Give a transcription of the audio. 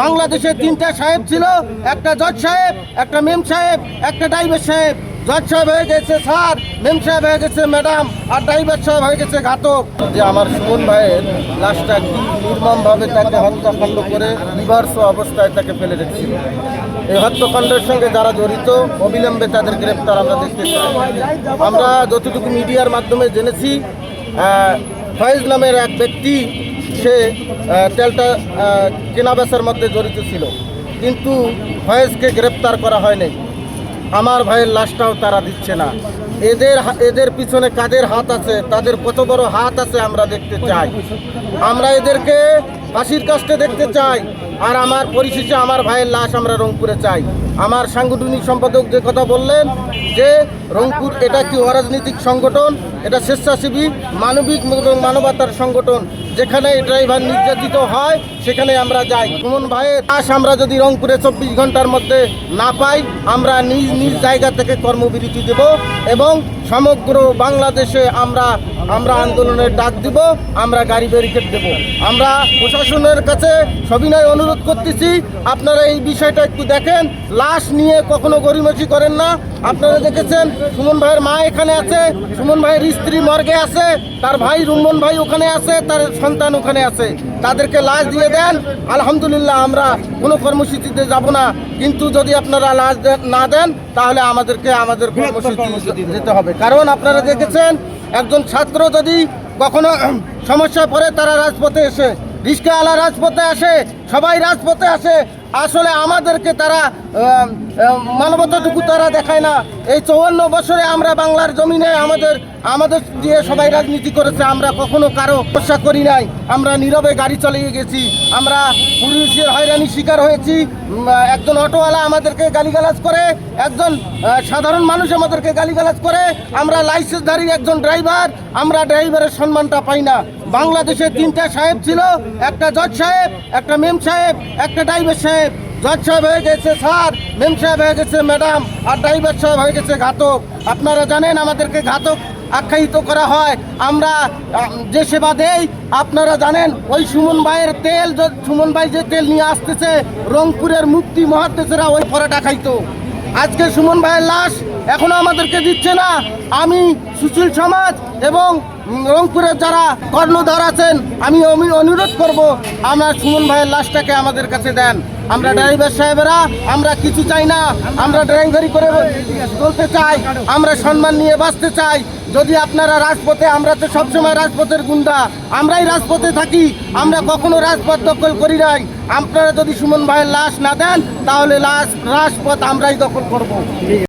বাংলাদেশে তিনটা সাহেব ছিল, একটা জজ সাহেব, একটা মেম সাহেব, একটা ড্রাইভার সাহেব। জজ সাহেব হয়ে গেছে স্যার, মেম সাহেব হয়ে গেছে ম্যাডাম আর ড্রাইভার সাহেব হয়ে গেছে ঘাতক। যে আমার সুমন ভাইয়ের লাশটা নির্মমভাবে তাকে হত্যাকাণ্ড করে বিভর্ষ অবস্থায় তাকে ফেলে রেখেছিল এই হত্যাকাণ্ডের সঙ্গে যারা জড়িত, অবিলম্বে তাদের গ্রেপ্তার আমরা দেখতে চাই। আমরা যতটুকু মিডিয়ার মাধ্যমে জেনেছি ফয়েজ নামের এক ব্যক্তি সে তেলটা কেনাবেচার মধ্যে জড়িত ছিল। কিন্তু ফয়েজকে গ্রেপ্তার করা হয়নি। আমার ভাইয়ের লাশটাও তারা দিচ্ছে না। এদের এদের পিছনে কাদের হাত আছে, তাদের কত বড় হাত আছে আমরা দেখতে চাই। আমরা এদেরকে ফাঁসির কাস্টে দেখতে চাই। আর আমার পরিশেষে আমার ভাইয়ের লাশ আমরা রংপুরে চাই। আমার সাংগঠনিক সম্পাদক যে কথা বললেন, যে রংপুর এটা কি অরাজনৈতিক সংগঠন, এটা স্বেচ্ছাসেবী, মানবিক এবং মানবতার সংগঠন যেখানে ড্রাইভার নির্যাতিত হয়, সেখানে আমরা যাই। সুমন ভাইয়ের আশ আমরা যদি রংপুরে চব্বিশ ঘণ্টার মধ্যে না পাই, আমরা নিজ নিজ জায়গা থেকে কর্মবিরতি দেব এবং সমগ্র বাংলাদেশে আমরা আমরা আন্দোলনের ডাক দিব আমরা গাড়ি ব্যারিকেড দেব। আমরা প্রশাসনের কাছে সবিনয় অনুরোধ করতেছি আপনারা এই বিষয়টা একটু দেখেন। লাশ নিয়ে কখনো গরিমসি করেন না। আপনারা দেখেছেন সুমন ভাইয়ের মা এখানে আছে সুমন ভাইয়ের স্ত্রী মর্গে আছে তার ভাই রুমন ভাই ওখানে আছে তার সন্তান ওখানে আছে। তাদেরকে লাশ দিয়ে দেন আলহামদুলিল্লাহ আমরা কোনো কর্মসূচিতে যাব না। কিন্তু যদি আপনারা লাশ না দেন তাহলে আমাদেরকে আমাদের কর্মসূচি যেতে হবে। কারণ আপনারা দেখেছেন একজন ছাত্র যদি কখনো সমস্যা পড়ে তারা রাজপথে এসে রিক্সাওয়ালা রাজপথে আসে সবাই রাজপথে আসে, আসলে আমাদেরকে তারা মানবতাটুকু তারা দেখায় না। এই চৌয়ান্ন বছরে আমরা বাংলার জমিনে আমাদের আমাদের দিয়ে সবাই রাজনীতি করেছে, আমরা কখনো কারও সমস্যা করি নাই। আমরা নীরবে গাড়ি চালিয়ে গেছি, আমরা পুলিশের হয়রানি শিকার হয়েছি। একজন অটোওয়ালা আমাদেরকে গালিগালাজ করে, একজন সাধারণ মানুষ আমাদেরকে গালিগালাজ করে, আমরা লাইসেন্সধারী একজন ড্রাইভার, আমরা ড্রাইভারের সম্মানটা পাই না। বাংলাদেশে তিনটা সাহেব ছিল, একটা জজ সাহেব, একটা মেম সাহেব, একটা ড্রাইভার সাহেব। জজ সাহেব হয়ে গেছে, স্যার। মেম সাহেব হয়ে গেছে ম্যাডাম আর ড্রাইভার সাহেব হয়ে গেছে, ঘাতক। আপনারা জানেন আমাদেরকে ঘাতক আখ্যায়িত করা হয়। আমরা যে সেবা দেই, আপনারা জানেন, ওই সুমন ভাইয়ের তেল সুমন ভাই যে তেল নিয়ে আসতেছে, রংপুরের মুক্তি মহাদেশেরা ওই পরাটা খাইতো। আজকে সুমন ভাইয়ের লাশ এখনও আমাদেরকে দিচ্ছে না। আমি সুশীল সমাজ এবং রংপুরের যারা কর্ণধার আছেন, আমি আমি অনুরোধ করব, আমার সুমন ভাইয়ের লাশটাকে আমাদের কাছে দেন। আমরা ড্রাইভার সাহেবেরা, আমরা কিছু চাই না। আমরা ড্রাইভারি করে চলতে চাই, আমরা সম্মান নিয়ে বাঁচতে চাই। যদি আপনারা রাজপথে, আমরা তো সবসময় রাজপথের গুন্ডা, আমরাই রাজপথে থাকি। আমরা কখনো রাজপথ দখল করি নাই। আপনারা যদি সুমন ভাইয়ের লাশ না দেন, তাহলে লাশ, রাজপথ আমরাই দখল করব।